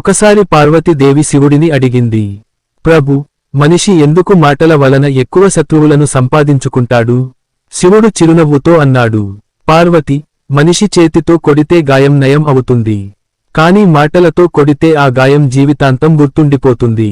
ఒకసారి పార్వతీదేవి శివుడిని అడిగింది ప్రభు మనిషి ఎందుకు మాటల వలన ఎక్కువ శత్రువులను సంపాదించుకుంటాడు? శివుడు చిరునవ్వుతో అన్నాడు పార్వతి మనిషి చేతితో కొడితే గాయం నయం అవుతుంది కాని మాటలతో కొడితే ఆ గాయం జీవితాంతం గుర్తుండిపోతుంది.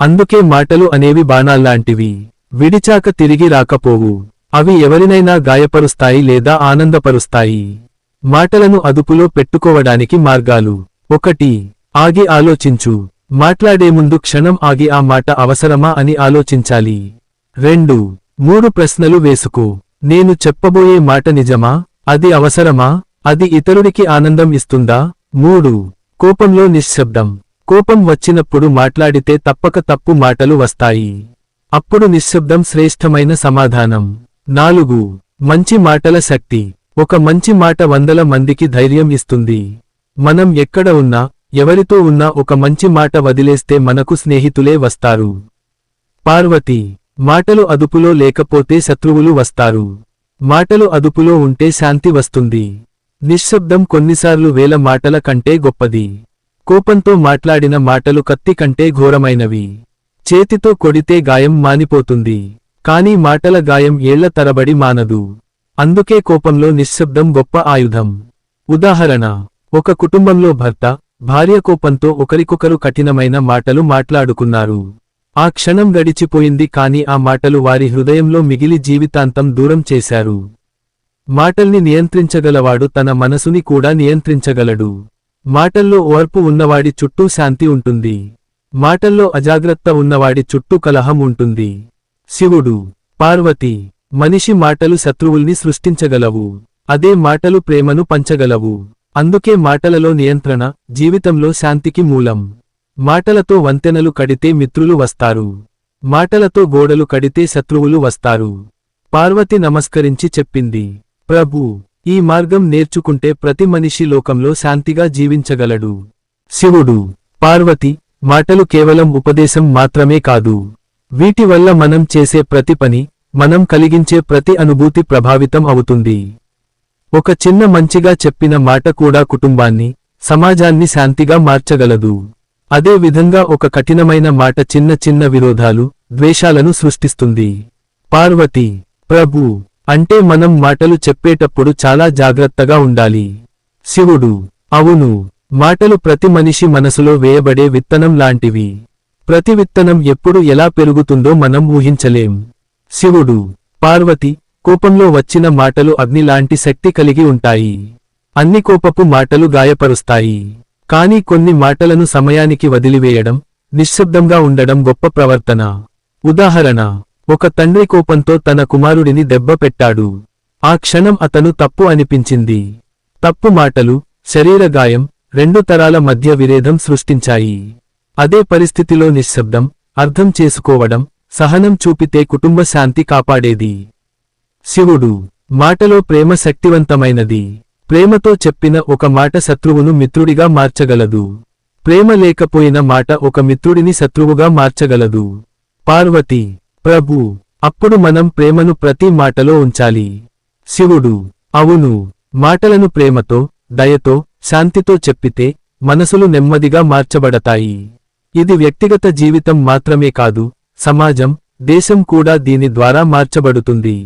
అందుకే మాటలు అనేవి బాణాల్లాంటివి. విడిచాక తిరిగి రాకపోవు. అవి ఎవరినైనా గాయపరుస్తాయి లేదా ఆనందపరుస్తాయి. మాటలను అదుపులో పెట్టుకోవడానికి మార్గాలు. ఒకటి ఆగి ఆలోచించు. మాట్లాడే ముందు క్షణం ఆగి ఆ మాట అవసరమా అని ఆలోచించాలి. రెండు. మూడు ప్రశ్నలు వేసుకో. నేను చెప్పబోయే మాట నిజమా? అది అవసరమా? అది ఇతరుడికి ఆనందం ఇస్తుందా? మూడు. కోపంలో నిశ్శబ్దం. కోపం వచ్చినప్పుడు మాట్లాడితే తప్పక తప్పు మాటలు వస్తాయి. అప్పుడు నిశ్శబ్దం శ్రేష్టమైన సమాధానం. నాలుగు. మంచి మాటల శక్తి. ఒక మంచి మాట వందల మందికి ధైర్యం ఇస్తుంది. మనం ఎక్కడ ఉన్నా ఎవరితో ఉన్నా ఒక మంచి మాట వదిలేస్తే మనకు స్నేహితులే వస్తారు. పార్వతి మాటలు అదుపులో లేకపోతే శత్రువులు వస్తారు. మాటలు అదుపులో ఉంటే శాంతి వస్తుంది. నిశ్శబ్దం కొన్నిసార్లు వేల మాటల కంటే గొప్పది. కోపంతో మాట్లాడిన మాటలు కత్తి కంటే ఘోరమైనవి. చేతితో కొడితే గాయం మానిపోతుంది. కానీ మాటల గాయం ఏళ్ళ తరబడి మానదు. అందుకే కోపంలో నిశ్శబ్దం గొప్ప ఆయుధం. ఉదాహరణ ఒక కుటుంబంలో భర్త భార్య కోపంతో ఒకరికొకరు కఠినమైన మాటలు మాట్లాడుకున్నారు. ఆ క్షణం గడిచిపోయింది కాని ఆ మాటలు వారి హృదయంలో మిగిలి జీవితాంతం దూరం చేశారు. మాటల్ని నియంత్రించగలవాడు తన మనసుని కూడా నియంత్రించగలడు. మాటల్లో ఓర్పు ఉన్నవాడి చుట్టూ శాంతి ఉంటుంది. మాటల్లో అజాగ్రత్త ఉన్నవాడి చుట్టూ కలహం ఉంటుంది. శివుడు పార్వతి మనిషి మాటలు శత్రువుల్ని సృష్టించగలవు. అదే మాటలు ప్రేమను పంచగలవు. అందుకే మాటలలో నియంత్రణ జీవితంలో శాంతికి మూలం. మాటలతో వంతెనలు కడితే మిత్రులు వస్తారు. మాటలతో గోడలు కడితే శత్రువులు వస్తారు. పార్వతి నమస్కరించి చెప్పింది ప్రభు ఈ మార్గం నేర్చుకుంటే ప్రతి మనిషి లోకంలో శాంతిగా జీవించగలడు. శివుడు పార్వతి మాటలు కేవలం ఉపదేశం మాత్రమే కాదు. వీటి వల్ల మనం చేసే ప్రతి పని మనం కలిగించే ప్రతి అనుభూతి ప్రభావితం అవుతుంది. ఒక చిన్న మంచిగా చెప్పిన మాట కూడా కుటుంబాన్ని సమాజాన్ని శాంతిగా మార్చగలదు. అదే విధంగా ఒక కఠినమైన మాట చిన్న చిన్న విరోధాలు ద్వేషాలను సృష్టిస్తుంది. పార్వతి ప్రభు అంటే మనం మాటలు చెప్పేటప్పుడు చాలా జాగ్రత్తగా ఉండాలి. శివుడు అవును మాటలు ప్రతి మనిషి మనసులో వేయబడే విత్తనం లాంటివి. ప్రతి విత్తనం ఎప్పుడు ఎలా పెరుగుతుందో మనం ఊహించలేం. శివుడు పార్వతి కోపంలో వచ్చిన మాటలు అగ్నిలాంటి శక్తి కలిగి ఉంటాయి. అన్ని కోపపు మాటలు గాయపరుస్తాయి. కాని కొన్ని మాటలను సమయానికి వదిలివేయడం నిశ్శబ్దంగా ఉండడం గొప్ప ప్రవర్తన. ఉదాహరణ ఒక తండ్రి కోపంతో తన కుమారుడిని దెబ్బ పెట్టాడు. ఆ క్షణం అతను తప్పు అనిపించింది. తప్పు మాటలు శరీర గాయం రెండు తరాల మధ్య విరేధం సృష్టించాయి. అదే పరిస్థితిలో నిశ్శబ్దం అర్థం చేసుకోవడం సహనం చూపితే కుటుంబ శాంతి కాపాడేది. శివుడు మాటలో ప్రేమ శక్తివంతమైనది ప్రేమతో చెప్పిన ఒక మాట శత్రువును మిత్రుడిగా మార్చగలదు. ప్రేమ లేకపోయిన మాట ఒక మిత్రుడిని శత్రువుగా మార్చగలదు. పార్వతి ప్రభు అప్పుడు మనం ప్రేమను ప్రతి మాటలో ఉంచాలి. శివుడు అవును మాటలను ప్రేమతో దయతో శాంతితో చెప్పితే మనసులు నెమ్మదిగా మార్చబడతాయి. ఇది వ్యక్తిగత జీవితం మాత్రమే కాదు సమాజం దేశం కూడా దీని ద్వారా మార్చబడుతుంది.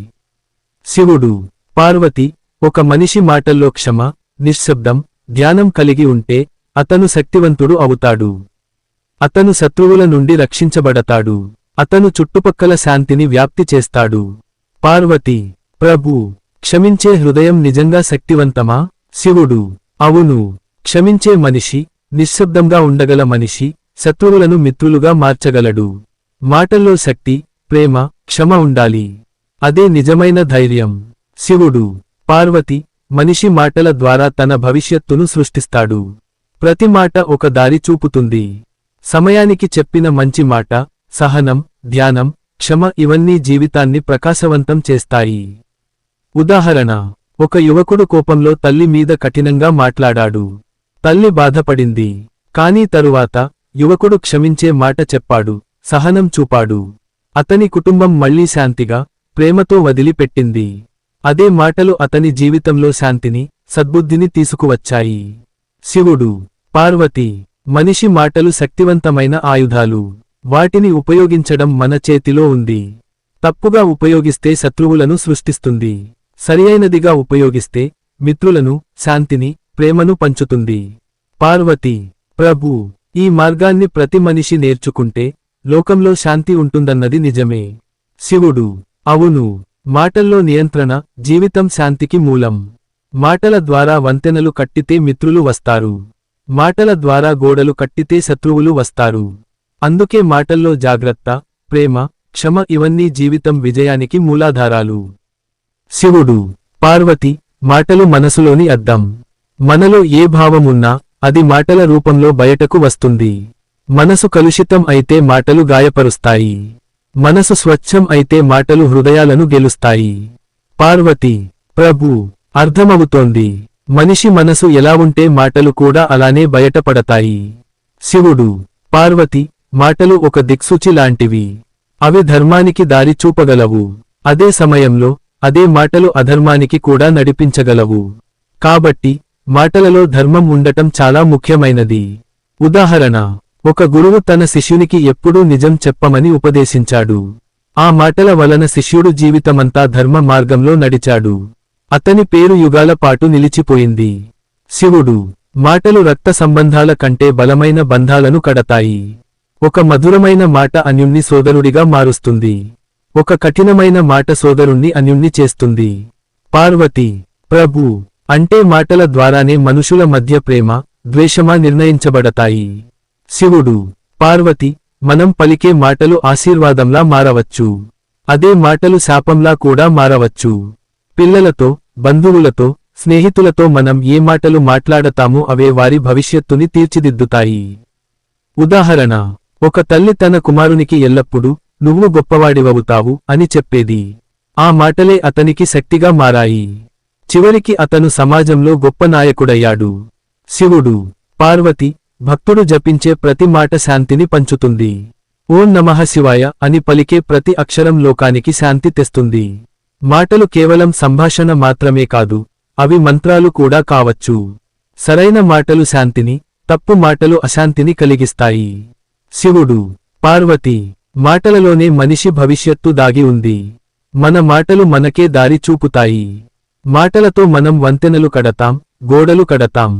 శివుడు పార్వతి ఒక మనిషి మాటల్లో క్షమ నిశ్శబ్దం ధ్యానం కలిగి ఉంటే అతను శక్తివంతుడు అవుతాడు. అతను శత్రువుల నుండి రక్షించబడతాడు. అతను చుట్టుపక్కల శాంతిని వ్యాప్తి చేస్తాడు. పార్వతి ప్రభు క్షమించే హృదయం నిజంగా శక్తివంతమా? శివుడు అవును క్షమించే మనిషి నిశ్శబ్దంగా ఉండగల మనిషి శత్రువులను మిత్రులుగా మార్చగలడు. మాటల్లో శక్తి ప్రేమ క్షమ ఉండాలి. అదే నిజమైన ధైర్యం. శివుడు పార్వతి మనిషి మాటల ద్వారా తన భవిష్యత్తును సృష్టిస్తాడు. ప్రతి మాట ఒక దారి చూపుతుంది. సమయానికి చెప్పిన మంచి మాట సహనం ధ్యానం క్షమ ఇవన్నీ జీవితాన్ని ప్రకాశవంతం చేస్తాయి. ఉదాహరణ ఒక యువకుడు కోపంలో తల్లి మీద కఠినంగా మాట్లాడాడు. తల్లి బాధపడింది. కానీ తరువాత యువకుడు క్షమించే మాట చెప్పాడు సహనం చూపాడు. అతని కుటుంబం మళ్ళీ శాంతిగా ప్రేమతో వదిలిపెట్టింది. అదే మాటలు అతని జీవితంలో శాంతిని సద్బుద్ధిని తీసుకువచ్చాయి. శివుడు పార్వతి మనిషి మాటలు శక్తివంతమైన ఆయుధాలు. వాటిని ఉపయోగించడం మన చేతిలో ఉంది. తప్పుగా ఉపయోగిస్తే శత్రువులను సృష్టిస్తుంది. సరియైనదిగా ఉపయోగిస్తే మిత్రులను శాంతిని ప్రేమను పంచుతుంది. పార్వతి ప్రభు ఈ మార్గాన్ని ప్రతి మనిషి నేర్చుకుంటే లోకంలో శాంతి ఉంటుందన్నది నిజమే. శివుడు అవును మాటల్లో నియంత్రణ జీవితం శాంతికి మూలం. మాటల ద్వారా వంతెనలు కట్టితే మిత్రులు వస్తారు. మాటల ద్వారా గోడలు కట్టితే శత్రువులు వస్తారు. అందుకే మాటల్లో జాగ్రత్త ప్రేమ క్షమ ఇవన్నీ జీవితం విజయానికి మూలాధారాలు. శివుడు పార్వతి మాటలు మనసులోని అద్దం. మనలో ఏ భావమున్నా అది మాటల రూపంలో బయటకు వస్తుంది. మనసు కలుషితం అయితే మాటలు గాయపరుస్తాయి. మనసు స్వచ్ఛం అయితే మాటలు హృదయాలను గెలుస్తాయి. పార్వతి ప్రభు అర్థమవుతోంది. మనిషి మనసు ఎలా ఉంటే మాటలు కూడా అలానే బయటపడతాయి. శివుడు పార్వతి మాటలు ఒక దిక్సూచి లాంటివి. అవి ధర్మానికి దారి చూపగలవు. అదే సమయంలో అదే మాటలు అధర్మానికి కూడా నడిపించగలవు. కాబట్టి మాటలలో ధర్మం ఉండటం చాలా ముఖ్యమైనది. ఉదాహరణ ఒక గురువు తన శిష్యునికి ఎప్పుడూ నిజం చెప్పమని ఉపదేశించాడు. ఆ మాటల వలన శిష్యుడు జీవితమంతా ధర్మ మార్గంలో నడిచాడు. అతని పేరు యుగాల పాటు నిలిచిపోయింది. శివుడు మాటలు రక్త సంబంధాల కంటే బలమైన బంధాలను కడతాయి. ఒక మధురమైన మాట అన్యుణ్ణి సోదరుడిగా మారుస్తుంది. ఒక కఠినమైన మాట సోదరుణ్ణి అన్యుణ్ణి చేస్తుంది. పార్వతి ప్రభు అంటే మాటల ద్వారానే మనుషుల మధ్య ప్రేమ ద్వేషమా నిర్ణయించబడతాయి. శివుడు పార్వతి మనం పలికే మాటలు ఆశీర్వాదంలా మారవచ్చు. అదే మాటలు శాపంలా కూడా మారవచ్చు. పిల్లలతో బంధువులతో స్నేహితులతో మనం ఏ మాటలు మాట్లాడతామో అవే వారి భవిష్యత్తుని తీర్చిదిద్దుతాయి. ఉదాహరణ ఒక తల్లి తన కుమారునికి ఎల్లప్పుడూ నువ్వు గొప్పవాడివవుతావు అని చెప్పేది. ఆ మాటలే అతనికి శక్తిగా మారాయి. చివరికి అతను సమాజంలో గొప్ప నాయకుడయ్యాడు. శివుడు పార్వతి భక్తుడు జపించే ప్రతి మాట శాంతిని పంచుతుంది. ఓం నమః శివాయ అని పలికే ప్రతి అక్షరం లోకానికి శాంతి తెస్తుంది. మాటలు కేవలం సంభాషణ మాత్రమే కాదు అవి మంత్రాలు కూడా కావచ్చు. సరైన మాటలు శాంతిని తప్పు మాటలు అశాంతిని కలిగిస్తాయి. శివుడు పార్వతి మాటలలోనే మనిషి భవిష్యత్తు దాగి ఉంది. మన మాటలు మనకే దారి చూపుతాయి. మాటలతో మనం వంతెనలు కడతాం గోడలు కడతాం.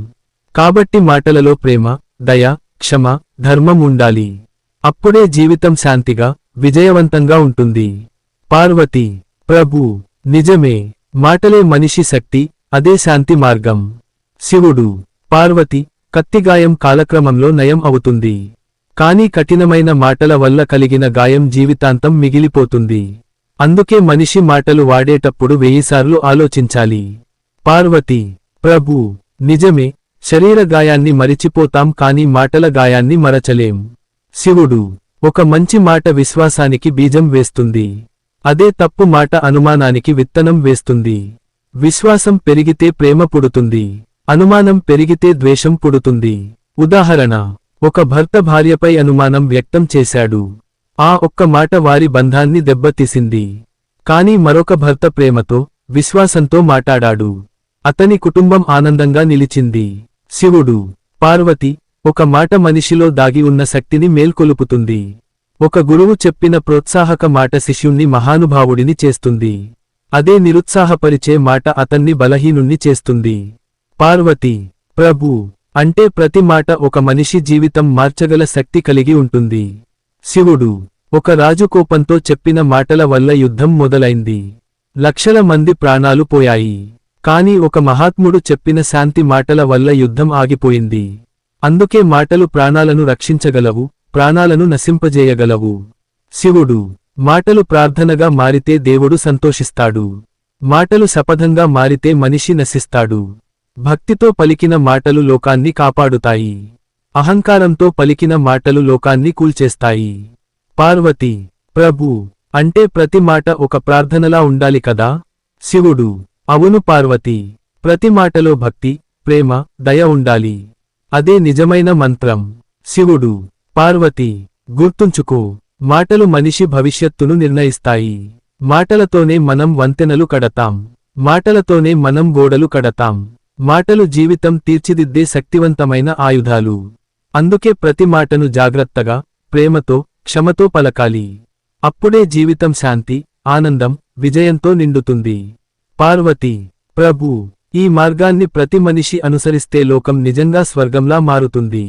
కాబట్టి మాటలలో ప్రేమ దయ క్షమ ధర్మం ఉండాలి. అప్పుడే జీవితం శాంతిగా విజయవంతంగా ఉంటుంది. పార్వతి ప్రభు నిజమే మాటలే మనిషి శక్తి అదే శాంతి మార్గం. శివుడు పార్వతి కత్తిగాయం కాలక్రమంలో నయం అవుతుంది. కానీ కఠినమైన మాటల వల్ల కలిగిన గాయం జీవితాంతం మిగిలిపోతుంది. అందుకే మనిషి మాటలు వాడేటప్పుడు వెయ్యిసార్లు ఆలోచించాలి. పార్వతి ప్రభు నిజమే శరీర గాయాన్ని మరిచిపోతాం కాని మాటల గాయాన్ని మరచలేం. శివుడు ఒక మంచి మాట విశ్వాసానికి బీజం వేస్తుంది. అదే తప్పు మాట అనుమానానికి విత్తనం వేస్తుంది. విశ్వాసం పెరిగితే ప్రేమ పుడుతుంది. అనుమానం పెరిగితే ద్వేషం పుడుతుంది. ఉదాహరణ ఒక భర్త భార్యపై అనుమానం వ్యక్తం చేశాడు. ఆ ఒక్క మాట వారి బంధాన్ని దెబ్బతీసింది. కాని మరొక భర్త ప్రేమతో విశ్వాసంతో మాటాడాడు అతని కుటుంబం ఆనందంగా నిలిచింది. శివుడు పార్వతి ఒక మాట మనిషిలో దాగి ఉన్న శక్తిని మేల్కొలుపుతుంది. ఒక గురువు చెప్పిన ప్రోత్సాహక మాట శిష్యుణ్ణి మహానుభావుడిని చేస్తుంది. అదే నిరుత్సాహపరిచే మాట అతన్ని బలహీనుణ్ణి చేస్తుంది. పార్వతి ప్రభు అంటే ప్రతి మాట ఒక మనిషి జీవితం మార్చగల శక్తి కలిగి ఉంటుంది. శివుడు ఒక రాజు కోపంతో చెప్పిన మాటల వల్ల యుద్ధం మొదలైంది. లక్షల మంది ప్రాణాలు పోయాయి. కాని ఒక మహాత్ముడు చెప్పిన శాంతి మాటల వల్ల యుద్ధం ఆగిపోయింది. అందుకే మాటలు ప్రాణాలను రక్షించగలవు ప్రాణాలను నశింపజేయగలవు. శివుడు మాటలు ప్రార్థనగా మారితే దేవుడు సంతోషిస్తాడు. మాటలు శపథంగా మారితే మనిషి నశిస్తాడు. భక్తితో పలికిన మాటలు లోకాన్ని కాపాడుతాయి. అహంకారంతో పలికిన మాటలు లోకాన్ని కూల్చేస్తాయి. పార్వతి ప్రభు అంటే ప్రతి మాట ఒక ప్రార్థనలా ఉండాలి కదా? శివుడు అవును పార్వతి ప్రతి మాటలో భక్తి ప్రేమ దయ ఉండాలి. అదే నిజమైన మంత్రం. శివుడు పార్వతి గుర్తుంచుకో మాటలు మనిషి భవిష్యత్తును నిర్ణయిస్తాయి. మాటలతోనే మనం వంతెనలు కడతాం. మాటలతోనే మనం గోడలు కడతాం. మాటలు జీవితం తీర్చిదిద్దే శక్తివంతమైన ఆయుధాలు. అందుకే ప్రతి మాటను జాగ్రత్తగా ప్రేమతో క్షమతో పలకాలి. అప్పుడే జీవితం శాంతి ఆనందం విజయంతో నిండుతుంది. పార్వతి ప్రభు ఈ మార్గాన్ని ప్రతి మనిషి అనుసరిస్తే లోకం నిజంగా స్వర్గంలా మారుతుంది.